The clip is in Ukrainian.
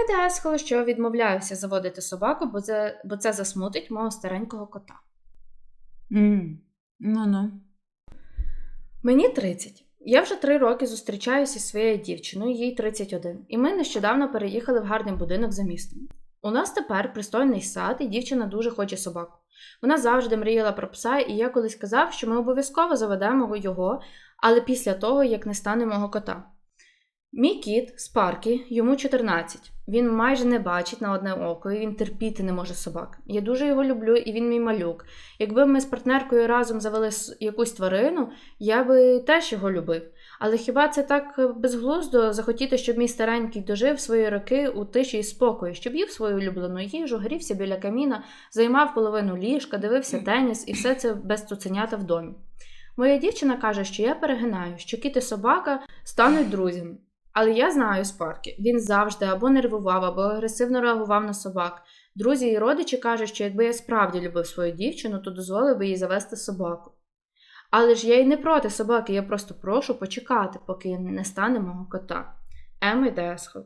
Йде що відмовляюся заводити собаку, бо це, бо це засмутить мого старенького кота. М, Ну-ну. Мені 30. Я вже три роки зустрічаюся зі своєю дівчиною, їй 31, і ми нещодавно переїхали в гарний будинок за містом. У нас тепер пристойний сад, і дівчина дуже хоче собаку. Вона завжди мріяла про пса, і я колись казав, що ми обов'язково заведемо його, але після того, як не стане мого кота. Мій кіт Спаркі, йому 14. Він майже не бачить на одне око, і він терпіти не може собак. Я дуже його люблю, і він мій малюк. Якби ми з партнеркою разом завели якусь тварину, я би теж його любив. Але хіба це так безглуздо захотіти, щоб мій старенький дожив свої роки у тиші і спокої, щоб їв свою улюблену їжу, грівся біля каміна, займав половину ліжка, дивився теніс і все це без цуценята в домі. Моя дівчина каже, що я перегинаю, що кіт і собака стануть друзями. Але я знаю Спаркі. Він завжди або нервував, або агресивно реагував на собак. Друзі і родичі кажуть, що якби я справді любив свою дівчину, то дозволив би їй завести собаку. Але ж я й не проти собаки, я просто прошу почекати, поки не стане мого кота. Йде есхо.